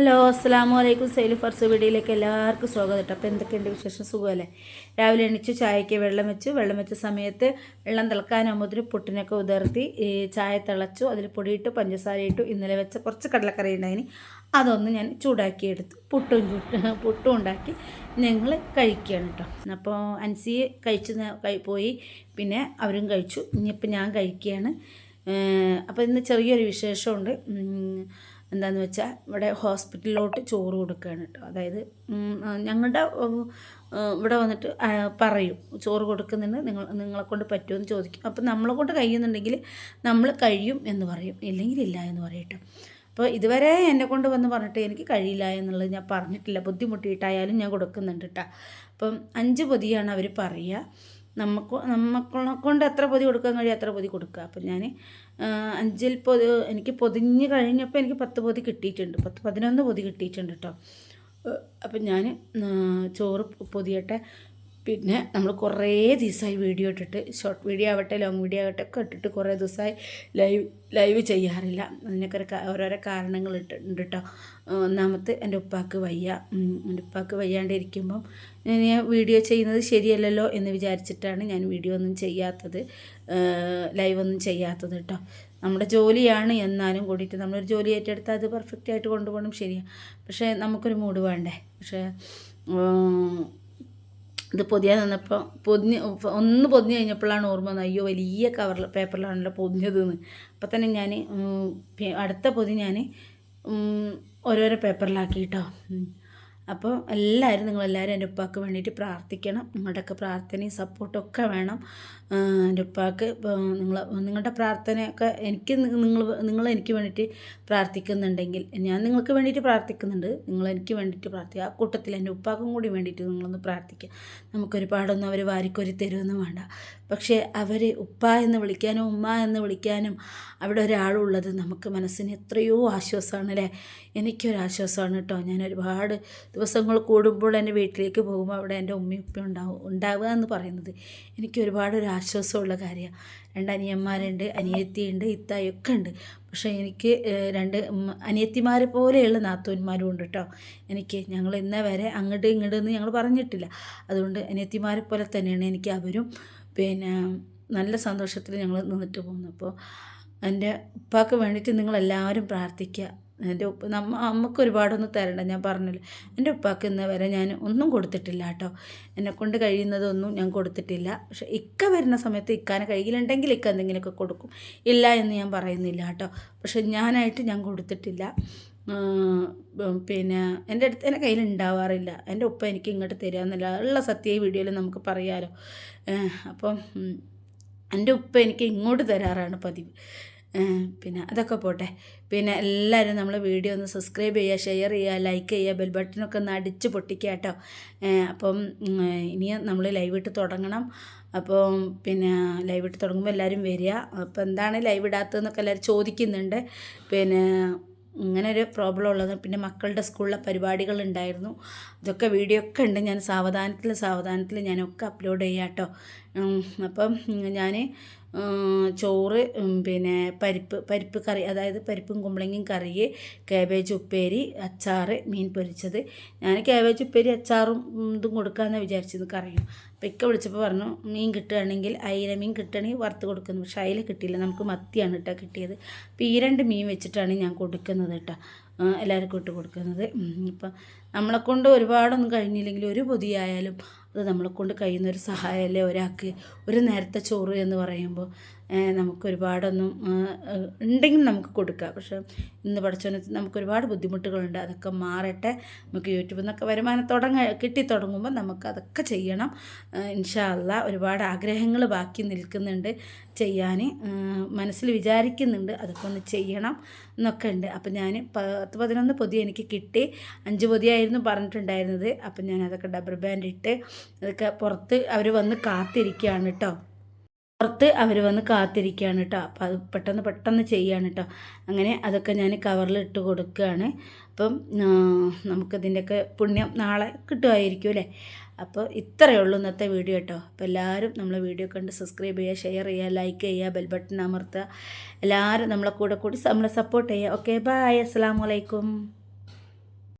Hello അസ്സാം വലൈക്കും sale ഫർസ് വീഡിയോയിലേക്ക് എല്ലാവർക്കും സ്വാഗതം കേട്ടോ. അപ്പോൾ എന്തൊക്കെയുണ്ട് വിശേഷം? സുഖമല്ലേ? രാവിലെ എണീച്ച് ചായയ്ക്ക് വെള്ളം വെച്ചു. വെള്ളം വെച്ച സമയത്ത് വെള്ളം തിളക്കാനാകുമ്പോഴത്തേന് പുട്ടിനൊക്കെ ഉതിർത്തി ചായ തിളച്ചു അതിൽ പൊടിയിട്ടു പഞ്ചസാര ഇട്ടു ഇന്നലെ വെച്ച കുറച്ച് കടലക്കറി ഉണ്ടായിന്. അതൊന്ന് ഞാൻ ചൂടാക്കിയെടുത്തു. പുട്ടും പുട്ടും ഉണ്ടാക്കി ഞങ്ങൾ കഴിക്കുകയാണ് കേട്ടോ. അപ്പോൾ അൻസി കഴിച്ചു പോയി. പിന്നെ അവരും കഴിച്ചു. ഇനിയിപ്പോൾ ഞാൻ കഴിക്കുകയാണ്. അപ്പോൾ ഇന്ന് ചെറിയൊരു വിശേഷമുണ്ട്. എന്താണെന്ന് വെച്ചാൽ ഇവിടെ ഹോസ്പിറ്റലിലോട്ട് ചോറ് കൊടുക്കുകയാണ് കേട്ടോ അതായത് ഞങ്ങളുടെ ഇവിടെ വന്നിട്ട് പറയും ചോറ് കൊടുക്കുന്നുണ്ട് നിങ്ങൾ നിങ്ങളെ കൊണ്ട് പറ്റുമെന്ന് ചോദിക്കും. അപ്പോൾ നമ്മളെ കൊണ്ട് കഴിയുന്നുണ്ടെങ്കിൽ നമ്മൾ കഴിയും എന്ന് പറയും ഇല്ലെങ്കിൽ ഇല്ല എന്ന് പറയട്ടെ. അപ്പോൾ ഇതുവരെ എന്നെ കൊണ്ട് വന്ന് പറഞ്ഞിട്ട് എനിക്ക് കഴിയില്ല എന്നുള്ളത് ഞാൻ പറഞ്ഞിട്ടില്ല. ബുദ്ധിമുട്ടിയിട്ടായാലും ഞാൻ കൊടുക്കുന്നുണ്ട് കേട്ടോ അപ്പം അഞ്ച് പൊതിയാണ് അവർ പറയുക നമുക്ക് നമ്മളെ കൊണ്ട് എത്ര പൊതി കൊടുക്കാൻ കഴിയും അത്ര പൊതി കൊടുക്കുക. അപ്പം ഞാൻ അഞ്ചിൽ പൊതി എനിക്ക് പൊതിഞ്ഞ് കഴിഞ്ഞപ്പോൾ എനിക്ക് പത്ത് പൊതി കിട്ടിയിട്ടുണ്ട്. പത്ത് പതിനൊന്ന് പൊതി കിട്ടിയിട്ടുണ്ട് കേട്ടോ അപ്പം ഞാൻ ചോറ് പൊതിയട്ടെ. പിന്നെ നമ്മൾ കുറേ ദിവസമായി വീഡിയോ ഇട്ടിട്ട് ഷോർട്ട് വീഡിയോ ആവട്ടെ ലോങ് വീഡിയോ ആവട്ടെ ഒക്കെ ഇട്ടിട്ട് കുറേ ദിവസമായി ലൈവ് ലൈവ് ചെയ്യാറില്ല. അതിനൊക്കെ ഓരോരോ കാരണങ്ങൾ ഇട്ടിട്ടുണ്ട് കേട്ടോ ഒന്നാമത്തെ എന്റെ ഉപ്പാക്ക് വയ്യ. എന്റെ ഉപ്പാക്ക് വയ്യാണ്ടിരിക്കുമ്പം ഞാൻ വീഡിയോ ചെയ്യുന്നത് ശരിയല്ലല്ലോ എന്ന് വിചാരിച്ചിട്ടാണ് ഞാൻ വീഡിയോ ഒന്നും ചെയ്യാത്തത്. ലൈവ് ഒന്നും ചെയ്യാത്തത് കേട്ടോ നമ്മുടെ ജോലിയാണ് എന്നാലും കൂടിയിട്ട് നമ്മളൊരു ജോലി ഏറ്റെടുത്താൽ അത് പെർഫെക്റ്റ് ആയിട്ട് കൊണ്ടുപോകണം ശരിയാണ് പക്ഷേ നമുക്കൊരു മൂഡ് വേണ്ടേ? പക്ഷേ ഇത് പൊതിയാൻ നിന്നപ്പോൾ പൊതിഞ്ഞ് ഒന്ന് പൊതിഞ്ഞ് കഴിഞ്ഞപ്പോഴാണ് ഓർമ്മ വന്നത് അയ്യോ വലിയ കവറിൽ പേപ്പറിലാണല്ലോ പൊതിഞ്ഞതെന്ന്. അപ്പം തന്നെ ഞാൻ അടുത്ത പൊതി ഞാൻ ഓരോരോ പേപ്പറിലാക്കി കേട്ടോ അപ്പോൾ എല്ലാവരും നിങ്ങളെല്ലാവരും എന്റെ ഉപ്പാക്ക് വേണ്ടിയിട്ട് പ്രാർത്ഥിക്കണം. നിങ്ങളുടെയൊക്കെ പ്രാർത്ഥനയും സപ്പോർട്ടൊക്കെ വേണം. എന്റെ നിങ്ങൾ നിങ്ങളുടെ പ്രാർത്ഥനയൊക്കെ എനിക്ക് നിങ്ങൾ നിങ്ങൾ എനിക്ക് വേണ്ടിയിട്ട് പ്രാർത്ഥിക്കുന്നുണ്ടെങ്കിൽ ഞാൻ നിങ്ങൾക്ക് വേണ്ടിയിട്ട് പ്രാർത്ഥിക്കുന്നുണ്ട്. നിങ്ങൾ എനിക്ക് വേണ്ടിയിട്ട് പ്രാർത്ഥിക്കുക. ആ കൂട്ടത്തിൽ എന്റെ ഉപ്പാക്കും കൂടി വേണ്ടിയിട്ട് നിങ്ങളൊന്ന് പ്രാർത്ഥിക്കുക. നമുക്കൊരുപാടൊന്നും അവർ വാരിക്കോരി തരുമൊന്നും വേണ്ട. പക്ഷേ അവർ ഉപ്പ എന്ന് വിളിക്കാനും ഉമ്മ എന്ന് വിളിക്കാനും അവിടെ ഒരാളുള്ളത് നമുക്ക് മനസ്സിന് എത്രയോ ആശ്വാസമാണ് അല്ലേ? എനിക്കൊരാശ്വാസമാണ് കേട്ടോ. ഞാൻ ഒരുപാട് ദിവസങ്ങൾ കൂടുമ്പോൾ എന്റെ വീട്ടിലേക്ക് പോകുമ്പോൾ അവിടെ എന്റെ ഉമ്മയും ഉപ്പയും ഉണ്ടാവും ഉണ്ടാവുക എന്ന് പറയുന്നത്. എനിക്ക് ഒരുപാട് ഒരു ആശ്വാസമുള്ള കാര്യമാണ്. രണ്ട് അനിയന്മാരുണ്ട് അനിയത്തിയുണ്ട് ഇത്തായൊക്കെ ഉണ്ട്. പക്ഷേ എനിക്ക് രണ്ട് അനിയത്തിമാരെ പോലെയുള്ള നാത്തൂന്മാരും ഉണ്ട് കേട്ടോ. എനിക്ക് ഞങ്ങൾ ഇന്നേ വരെ അങ്ങോട്ട് ഇങ്ങോട്ട് എന്ന് ഞങ്ങൾ പറഞ്ഞിട്ടില്ല. അതുകൊണ്ട് അനിയത്തിമാരെ പോലെ തന്നെയാണ് എനിക്ക് അവരും. പിന്നെ നല്ല സന്തോഷത്തിൽ ഞങ്ങൾ നിന്നിട്ട് പോകുന്നു. അപ്പോൾ എന്റെ ഉപ്പാക്ക് വേണ്ടിയിട്ട് നിങ്ങളെല്ലാവരും പ്രാർത്ഥിക്കുക. എന്റെ ഉപ്പ നമ്മ അമ്മയ്ക്ക് ഒരുപാടൊന്നും തരണ്ട ഞാൻ പറഞ്ഞല്ലോ? എന്റെ ഉപ്പാക്ക് ഇന്ന് വരെ ഞാൻ ഒന്നും കൊടുത്തിട്ടില്ല കേട്ടോ. എന്നെ കൊണ്ട് കഴിയുന്നതൊന്നും ഞാൻ കൊടുത്തിട്ടില്ല. പക്ഷെ ഇക്ക വരുന്ന സമയത്ത് ഇക്കാനെ കയ്യിലുണ്ടെങ്കിൽ ഇക്ക എന്തെങ്കിലുമൊക്കെ കൊടുക്കും. ഇല്ല എന്ന് ഞാൻ പറയുന്നില്ല കേട്ടോ. പക്ഷെ ഞാനായിട്ട് ഞാൻ കൊടുത്തിട്ടില്ല. പിന്നെ എന്റെ അടുത്ത് എന്റെ കയ്യിൽ ഉണ്ടാവാറില്ല. എന്റെ ഉപ്പ എനിക്ക് ഇങ്ങോട്ട് തരാമെന്നില്ല ഉള്ള സത്യ വീഡിയോയിൽ നമുക്ക് പറയാമല്ലോ അപ്പം എന്റെ ഉപ്പ എനിക്ക് ഇങ്ങോട്ട് തരാറാണ് പതിവ്. പിന്നെ അതൊക്കെ പോട്ടെ. പിന്നെ എല്ലാവരും നമ്മൾ വീഡിയോ ഒന്ന് സബ്സ്ക്രൈബ് ചെയ്യുക ഷെയർ ചെയ്യുക ലൈക്ക് ചെയ്യുക ബെൽ ബട്ടണൊക്കെ ഒന്ന് അടിച്ച് പൊട്ടിക്കുക കേട്ടോ. അപ്പം ഇനിയും ഇനി നമ്മൾ ലൈവ് ഇട്ട് തുടങ്ങണം. അപ്പം പിന്നെ ലൈവ് ഇട്ട് തുടങ്ങുമ്പോൾ എല്ലാവരും വരിക. അപ്പോൾ എന്താണ് ലൈവ് ഇടാത്തതെന്നൊക്കെ എല്ലാവരും ചോദിക്കുന്നുണ്ട്. പിന്നെ ഇങ്ങനെ ഒരു പ്രോബ്ലം ഉള്ളത്. പിന്നെ മക്കളുടെ സ്കൂളിലെ പരിപാടികൾ ഉണ്ടായിരുന്നു. അതൊക്കെ വീഡിയോ ഒക്കെ ഉണ്ട്. ഞാൻ സാവധാനത്തിൽ സാവധാനത്തിൽ ഞാനൊക്കെ അപ്ലോഡ് ചെയ്യാം കേട്ടോ. അപ്പം ഞാൻ ചോറ് പിന്നെ പരിപ്പ് പരിപ്പ് കറി അതായത് പരിപ്പും കുമ്പളങ്ങയും കറി കാബേജ് ഉപ്പേരി അച്ചാറ് മീൻ പൊരിച്ചത്. ഞാൻ കാബേജ് ഉപ്പേരി അച്ചാറും ഇതും കൊടുക്കാമെന്നാണ് വിചാരിച്ചത് കറിയും. അപ്പോൾ ഇക്ക വിളിച്ചപ്പോൾ പറഞ്ഞു മീൻ കിട്ടുകയാണെങ്കിൽ അയില മീൻ കിട്ടുകയാണെങ്കിൽ വറുത്ത് കൊടുക്കുന്നു. പക്ഷേ അയില കിട്ടിയില്ല. നമുക്ക് മത്തിയാണ് കേട്ടോ കിട്ടിയത്. അപ്പോൾ ഈ രണ്ട് മീൻ വെച്ചിട്ടാണ് ഞാൻ കൊടുക്കുന്നത് കേട്ടോ എല്ലാവർക്കും ഇട്ട് കൊടുക്കുന്നത്. ഇപ്പം നമ്മളെ കൊണ്ട് ഒരുപാടൊന്നും കഴിഞ്ഞില്ലെങ്കിൽ ഒരു പൊതിയായാലും അത് നമ്മളെ കൊണ്ട് കഴിയുന്ന ഒരു സഹായമല്ലേ ഒരാൾക്ക് ഒരു നേരത്തെ ചോറ് എന്ന് പറയുമ്പോൾ നമുക്ക് ഒരുപാടൊന്നും ഉണ്ടെങ്കിൽ നമുക്ക് കൊടുക്കാം. പക്ഷെ ഇന്ന് പഠിച്ചതിന് നമുക്ക് ഒരുപാട് ബുദ്ധിമുട്ടുകളുണ്ട്. അതൊക്കെ മാറട്ടെ. നമുക്ക് യൂട്യൂബിൽ നിന്നൊക്കെ വരുമാനം തുടങ്ങ കിട്ടി തുടങ്ങുമ്പോൾ നമുക്ക് അതൊക്കെ ചെയ്യണം ഇൻഷാല്ല ഒരുപാട് ആഗ്രഹങ്ങൾ ബാക്കി നിൽക്കുന്നുണ്ട് ചെയ്യാൻ മനസ്സിൽ വിചാരിക്കുന്നുണ്ട് അതൊക്കെ ഒന്ന് ചെയ്യണം എന്നൊക്കെ ഉണ്ട്. അപ്പം ഞാൻ പത്ത് പതിനൊന്ന് പൊതി എനിക്ക് കിട്ടി. അഞ്ച് പൊതിയായിരുന്നു പറഞ്ഞിട്ടുണ്ടായിരുന്നത്. അപ്പം ഞാൻ അതൊക്കെ ഡബിൾ ബാൻഡ് ഇട്ട് അതൊക്കെ പുറത്ത് അവർ വന്ന് കാത്തിരിക്കുകയാണ് കേട്ടോ. പുറത്ത് അവർ വന്ന് കാത്തിരിക്കുകയാണ് കേട്ടോ അപ്പം അത് പെട്ടെന്ന് പെട്ടെന്ന് ചെയ്യാണ് കേട്ടോ അങ്ങനെ അതൊക്കെ ഞാൻ കവറിൽ ഇട്ട് കൊടുക്കുകയാണ് അപ്പം നമുക്കതിന്റെയൊക്കെ പുണ്യം നാളെ കിട്ടുമായിരിക്കും അല്ലേ? അപ്പോൾ ഇത്രയേ ഉള്ളൂ ഇന്നത്തെ വീഡിയോ കേട്ടോ അപ്പോൾ എല്ലാവരും നമ്മളെ വീഡിയോ കണ്ട് സബ്സ്ക്രൈബ് ചെയ്യുക ഷെയർ ചെയ്യുക ലൈക്ക് ചെയ്യുക ബെൽ ബട്ടൺ അമർത്തുക. എല്ലാവരും നമ്മളെ കൂടെ കൂടി നമ്മളെ സപ്പോർട്ട് ചെയ്യുക. ഓക്കെ ബായ് അസ്സാം വലൈക്കും